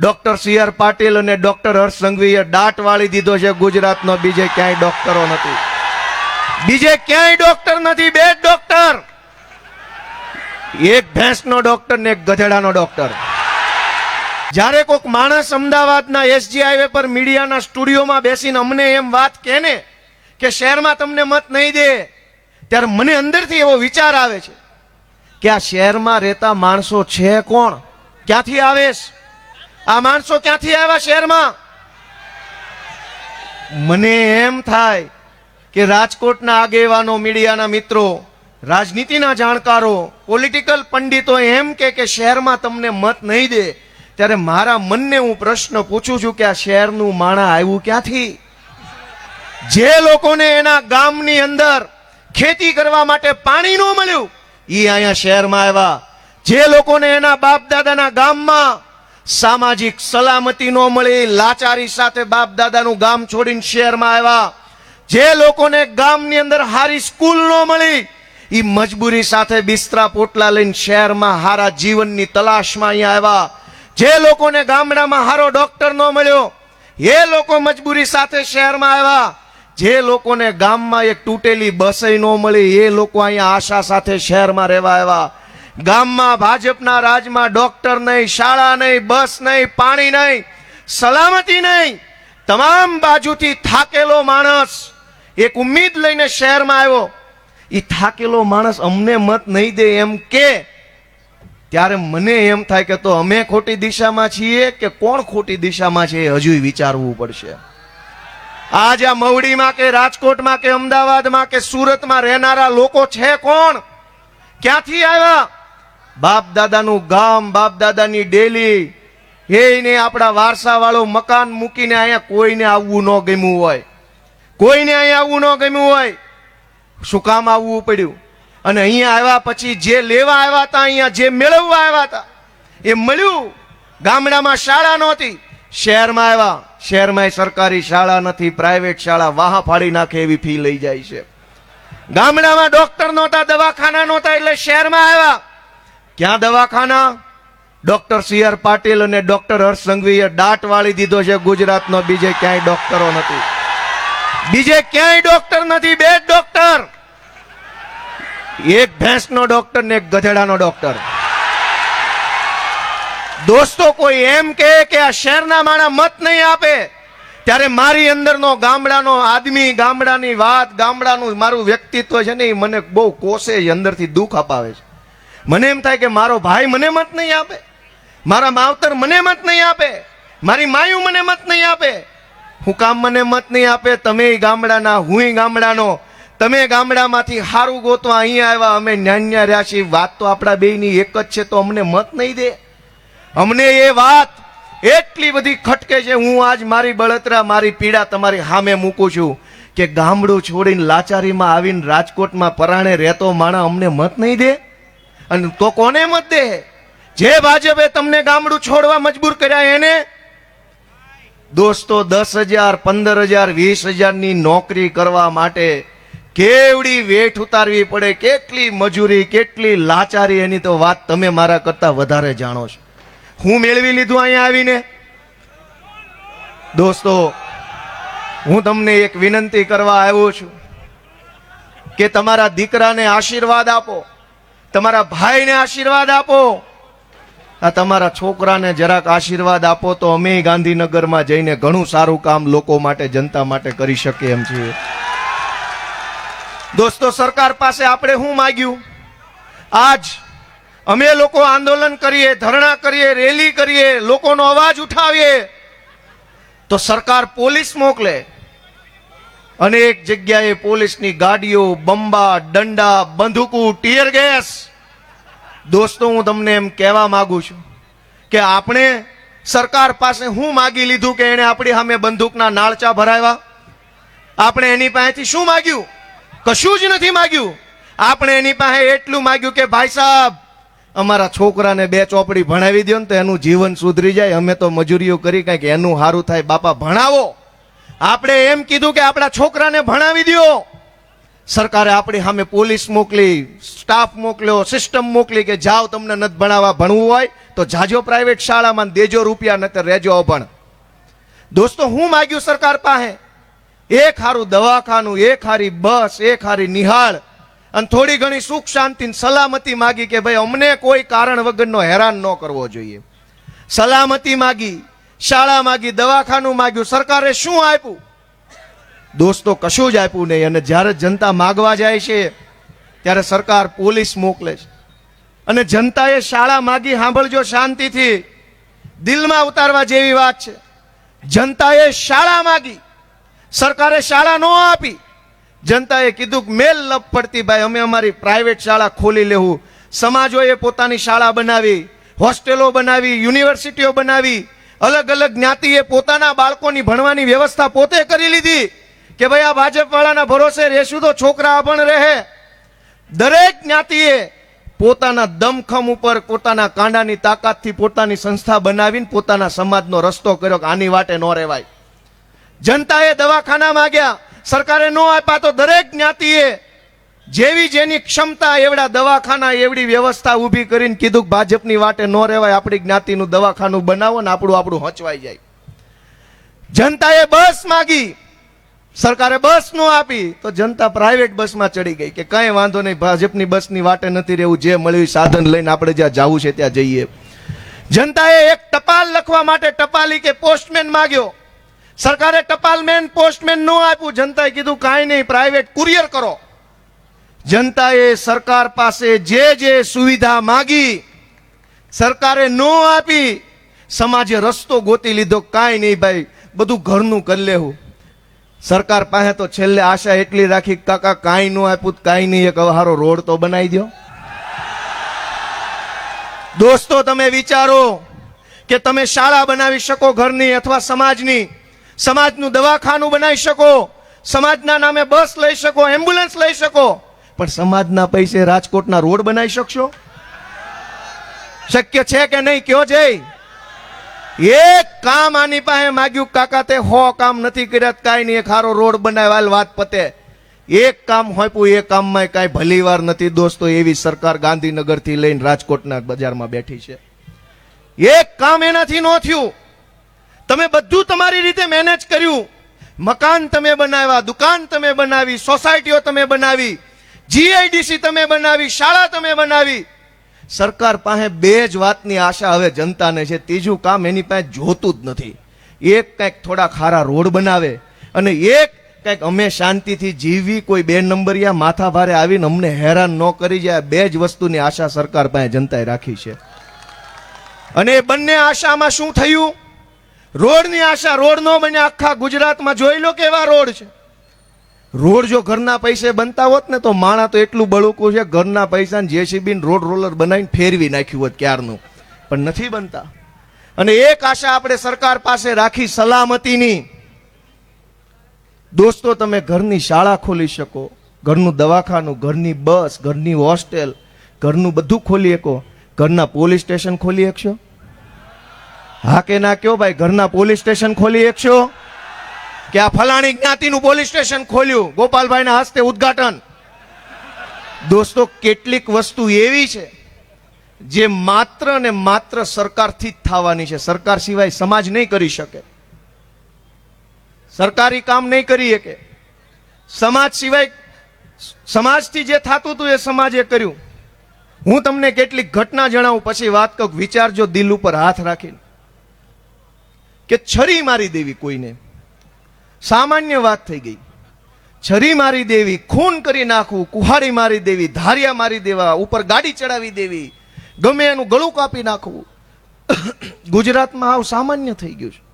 Doctor C R Patil અને doctor હર્ષ સંઘવીએ દાટ વાળી દીધો છે ગુજરાતનો. બીજે ક્યાંય ડોક્ટરો નથી. બીજે ક્યાંય ડોક્ટર નથી. બે જ ડોક્ટર. એક ભેંસનો ડોક્ટર ને એક ગધેડાનો ડોક્ટર. જ્યારે કોઈક માણસ અમદાવાદના એસજી હાઈવે પર મીડિયાના સ્ટુડિયોમાં બેસીને અમને એમ વાત કહે ને કે શહેરમાં તમને મત નહીં દે, ત્યારે મને અંદરથી એવો વિચાર આવે છે કે આ શહેરમાં રહેતા માણસો છે કોણ? ક્યાંથી આવેશ? આ માણસો ક્યાંથી આવ્યા શહેરમાં? મને એમ થાય કે રાજકોટના આગેવાનો, મીડિયાના મિત્રો, રાજનીતિના જાણકારો, પોલિટિકલ પંડિતો એમ કે કે શહેરમાં તમને મત નહીં દે, ત્યારે મારા મનને હું પ્રશ્ન પૂછું છું કે આ શહેરનું માણા આવ્યું ક્યાંથી? જે લોકોને એના ગામની અંદર ખેતી કરવા માટે પાણી ન મળ્યું એ અહીંયા શહેરમાં આવ્યા. જે લોકોને એના બાપ દાદાના ગામમાં સામાજિક સલામતી ન મળી, લાચારી સાથે બાપ દાદાનું ગામ છોડીને શહેરમાં આવ્યા. જે લોકોને ગામની અંદર હારી સ્કૂલ ન મળી એ મજબૂરી સાથે બિસ્તરા પોટલા લઈને શહેરમાં હારા જીવનની તલાશમાં અહીંયા આવ્યા. જે લોકોને ગામડામાં હારો ડોક્ટર ન મળ્યો, એ લોકો મજબૂરી સાથે શહેરમાં આવ્યા. જે લોકોને ગામમાં એક તૂટેલી બસય ન મળી, એ લોકો અહીંયા આશા સાથે શહેરમાં રહેવા આવ્યા. ગામમાં ભાજપના રાજમાં ડોક્ટર નહીં, શાળા નહીં, બસ નહીં, પાણી નહીં, સલામતી નહીં. તમામ બાજુથી થાકેલો માણસ એક ઉમ્મીદ લઈને શહેરમાં આવ્યો. એ થાકેલો માણસ અમને મત નહીં દે એમ કે, ત્યારે મને એમ થાય કે તો અમે ખોટી દિશામાં છીએ કે કોણ ખોટી દિશામાં છે એ હજુ વિચારવું પડશે. આજ આ મવડીમાં કે રાજકોટમાં કે અમદાવાદમાં કે સુરતમાં રહેનારા લોકો છે કોણ? ક્યાંથી આવ્યા? બાપ દાદાનું ગામ બાપ દાદાની ડેલી એને આપણા વારસા વાળું મકાન મૂકીને અહીંયા કોઈને આવવું ન ગમ્યું હોય. કોઈને અહીંયા આવવું ન ગમ્યું હોય. શું કામ આવવું પડ્યું? અને અહીંયા આવ્યા પછી જે લેવા આવ્યા હતા, અહીંયા જે મેળવવા આવ્યા હતા, એ મળ્યું. ગામડામાં શાળા નહોતી. શહેરમાં આવ્યા. શહેરમાં સરકારી શાળા નથી, પ્રાઇવેટ શાળા. વાહ ફાડી નાખે એવી ફી લઈ જાય છે. ગામડામાં ડોક્ટર નહોતા, દવાખાના નહોતા, એટલે શહેરમાં આવ્યા. ક્યાં દવાખાના? ડોક્ટર સી આર પાટીલ અને ડોક્ટર હર્ષ સંઘવીએ દાટ વાળી દીધો છે ગુજરાતનો. બીજે ક્યાંય ડોક્ટરો નથી. બીજે ક્યાંય ડોક્ટર નથી. બે જ ડોક્ટર. એક ભેંસનો ડોક્ટર ને એક ગધેડાનો ડોક્ટર. દોસ્તો, કોઈ એમ કહે કે આ શહેરના માણા મત નહીં આપે. ત્યારે મારી અંદરનો ગામડાનો આદમી, ગામડાની વાત, ગામડાનું મારું વ્યક્તિત્વ છે ને એ મને બહુ કોસે અંદરથી દુઃખ અપાવે છે. મને એમ થાય કે મારો ભાઈ મને મત નહીં આપે. મારા માવતર મને મત નહીં આપે. મારી માયું મને મત નહીં આપે. હું કામ મને મત નહીં આપે. તમે ગામડાના, હું ગામડાનો. તમે ગામડામાંથી સારું ગોતવા અહીંયા આવ્યા. અમે ન્યાન્યા રહ્યા છીએ. વાત તો આપણા બેયની એક જ છે, તો અમને મત નહીં દે. અમને એ વાત એટલી બધી ખટકે છે, હું આજ મારી બળતરા, મારી પીડા તમારી સામે મૂકું છું કે ગામડું છોડીને લાચારીમાં આવીને રાજકોટમાં પરાણે રહેતો માણા અમને મત નહીં દે. અને તો કોને મત દે? જે ભાજપે તમને ગામડું છોડવા મજબૂર કર્યા એને? દોસ્તો, દસ હજાર, પંદર હજાર, વીસ હજારની નોકરી કરવા માટે કેવડી વેઠ ઉતારવી પડે? કેટલી મજૂરી, કેટલી લાચારી? એની તો વાત તમે મારા કરતા વધારે જાણો છો. હું મેળવી લીધું અહીંયા આવીને? દોસ્તો, હું તમને એક વિનંતી કરવા આવ્યો છું કે તમારા દીકરાને આશીર્વાદ આપો. તમારા ભાઈને આશીર્વાદ આપો. આ તમારા છોકરાને જરાક આશીર્વાદ આપો તો અમે ગાંધીનગરમાં જઈને ઘણું સારું કામ લોકો માટે, જનતા માટે કરી શકીએ એમ છીએ. દોસ્તો, સરકાર પાસે આપણે શું માગ્યું? આજ અમે લોકો આંદોલન કરીએ, ધરણા કરીએ, રેલી કરીએ, લોકોનો અવાજ ઉઠાવીએ, તો સરકાર પોલીસ મોકલે. અનેક જગ્યાએ પોલીસની ગાડીઓ, બંબા, દંડા, બંદૂકો, ટીયર ગેસ. દોસ્તો, હું તમને એમ કહેવા માંગુ છું કે આપણે સરકાર પાસે હું માગી લીધું કે એણે આપણી સામે બંદૂકના નાળચા ભરાવ્યા? આપણે એની પાસેથી શું માગ્યું? કશું જ નથી માગ્યું. આપણે એની પાસે એટલું માગ્યું કે, ભાઈ સાહેબ, અમારા છોકરાને બે ચોપડી ભણાવી દો ને તો એનું જીવન સુધરી જાય. અમે તો મજૂરીઓ કરી કાંઈક એનું સારું થાય. બાપા, ભણાવો. આપણે એમ કીધું કે આપણા છોકરાને ભણાવી દો સરકારે આપણી સામે પોલીસ મોકલી, સ્ટાફ મોકલ્યો, સિસ્ટમ મોકલી કે જાઓ તમને નથી ભણાવવા ભણવું હોય, તો જાજો પ્રાઇવેટ શાળામાં દેજો રૂપિયા, નતર રહેજો અભણ. દોસ્તો, હું માગ્યું સરકાર પાસે? એક હારું દવાખાનું, એક હારી બસ, એક હારી નિહાળ, અને થોડી ઘણી સુખ શાંતિ સલામતી માગી કે ભાઈ અમને કોઈ કારણ વગરનો હેરાન ન કરવો જોઈએ. સલામતી માગી. શાળા માગી, દવાખાનું માગ્યું, સરકારે શું આપ્યું? દોસ્તો, કશું જ આપ્યું નહીં. અને જ્યારે જનતા માગવા જાય છે, ત્યારે સરકાર પોલીસ મોકલે છે. અને જનતાએ શાળા માગી, સાંભળજો શાંતિથી. દિલમાં ઉતારવા જેવી વાત છે. જનતાએ શાળા માગી. સરકારે શાળા ન આપી. જનતાએ કીધું કે મેલ લપ પડતી ભાઈ, અમે અમારી પ્રાઇવેટ શાળા ખોલી લેવું. સમાજોએ પોતાની શાળા બનાવી, હોસ્ટેલો બનાવી, યુનિવર્સિટીઓ બનાવી. અલગ અલગ જ્ઞાતિએ પોતાના બાળકોની ભણવાની વ્યવસ્થા પોતે કરી લીધી કે ભાઈ આ ભાજપ વાળાના ભરોસે રહેશું તો છોકરા અભણ રહે. દરેક જ્ઞાતિએ પોતાના દમખમ ઉપર પોતાના કાંડાની તાકાતથી પોતાની સંસ્થા બનાવીને પોતાના સમાજનો રસ્તો કર્યો કે આની વાટે ન રહેવાય. જનતાએ દવાખાના માગ્યા સરકારે ન આપ્યા તો દરેક જ્ઞાતિએ જેવી જેની ક્ષમતા, એવડા દવાખાના, એવડી વ્યવસ્થા ઊભી કરીને કીધું ભાજપની વાટે ન રહેવાય, આપણી જ્ઞાતિનું દવાખાનું બનાવો ને આપણું આપણું હચવાઈ જાય. જનતાએ બસ માગી. સરકારે બસ ન આપી. તો જનતા પ્રાઇવેટ બસમાં ચડી ગઈ કે કઈ વાંધો નહીં, ભાજપની બસની વાટે નથી રહેવું. જે મળ્યું સાધન લઈને આપણે જ્યાં જવું છે ત્યાં જઈએ. જનતાએ એક ટપાલ લખવા માટે ટપાલી કે પોસ્ટમેન માગ્યો. સરકારે ટપાલમેન પોસ્ટમેન ન આપ્યું. જનતાએ કીધું, કાંઈ નહીં પ્રાઇવેટ કુરિયર કરો. જનતાએ સરકાર પાસે જે જે સુવિધા માગી, સરકારે નો આપી, સમાજે રસ્તો ગોતી લીધો, કાંઈ નહીં ભાઈ, બધું ઘરનું કરી લેવું સરકાર પાસે તો છેલ્લે આશા એટલી રાખી કાકા, કાંઈ ન આપ્યું કાંઈ નહીં, એક અવહારો રોડ તો બનાવી દો દોસ્તો, તમે વિચારો કે તમે શાળા બનાવી શકો ઘરની અથવા સમાજની, સમાજનું દવાખાનું બનાવી શકો, સમાજના નામે બસ લઈ શકો, એમ્બ્યુલન્સ લઈ શકો પણ સમાજના પૈસે રાજકોટના રોડ બનાવી શકશો? શક્ય છે કે નહીં? કયો જય? એક કામ આની પાસે માગ્યું કાકા તે હો કામ નથી કર્યા, કાંઈ નહીં, એક હારો રોડ બનાવ્યા વાત પતે. એક કામ હોપ્યું એ કામમાં કાંઈ ભલી વાર નથી દોસ્તો, એવી સરકાર ગાંધીનગરથી લઈને રાજકોટના બજારમાં બેઠી છે. એક કામ એનાથી ન થયું. તમે બધું તમારી રીતે મેનેજ કર્યું. મકાન તમે બનાવ્યા, દુકાન તમે બનાવી સોસાયટીઓ તમે બનાવી. જીઆઈડીસી તમે બનાવી, શાળા તમે બનાવી. સરકાર પાસે બે જ વાતની આશા હવે જનતાને છે. ત્રીજું કામ એની પાસે જોતું જ નથી. એક કંઈક થોડા ખારા રોડ બનાવે અને એક કંઈક અમે શાંતિથી જીવી, કોઈ બે નંબરિયા માથા ભારે આવીને અમને હેરાન ન કરી જાય. બે જ વસ્તુની આશા સરકાર પાસે જનતાએ રાખી છે. અને એ બંને આશામાં શું થયું? રોડની આશા રોડ ન બને. આખા ગુજરાતમાં જોઈ લો કેવા રોડ છે. રોડ જો ઘરના પૈસે બનતા હોત ને તો માણા તો એટલું બળુકું છે, ઘરના પૈસા જેસીબી રોડ રોલર બનાવીને ફેરવી નાખ્યું હોત ક્યારનું. પણ નથી બનતા. અને એક આશા આપણે સરકાર પાસે રાખી સલામતીની. દોસ્તો, તમે ઘરની શાળા ખોલી શકો, ઘરનું દવાખાનું, ઘરની બસ, ઘરની હોસ્ટેલ, ઘરનું બધું ખોલી શકો. ઘરના પોલીસ સ્ટેશન ખોલી શકશો? હા કે ના કયો ભાઈ, ઘરના પોલીસ સ્ટેશન ખોલી શકશો? કે આ ફલાણી જ્ઞાતિનું પોલીસ સ્ટેશન ખોલ્યું, ગોપાલભાઈના હસ્તે ઉદ્ઘાટન. દોસ્તો, કેટલીક વસ્તુ એવી છે જે માત્ર ને માત્ર સરકારથી જ થવાની છે. સરકાર સિવાય સમાજ નહીં કરી શકે. સરકારી કામ નહીં કરી શકે. સમાજ સિવાય, સમાજથી જે થતું હતું એ સમાજે કર્યું. હું તમને કેટલીક ઘટના જણાવું, પછી વાત કહું વિચારજો દિલ ઉપર હાથ રાખીને કે છરી મારી દેવી કોઈને. સામાન્ય વાત થઈ ગઈ. છરી મારી દેવી, ખૂન કરી નાખવું કુહાડી મારી દેવી, ધારિયા મારી દેવા, ઉપર ગાડી ચડાવી દેવી, ગમે એનું ગળું કાપી નાખવું. ગુજરાતમાં આવું સામાન્ય થઈ ગયું છે.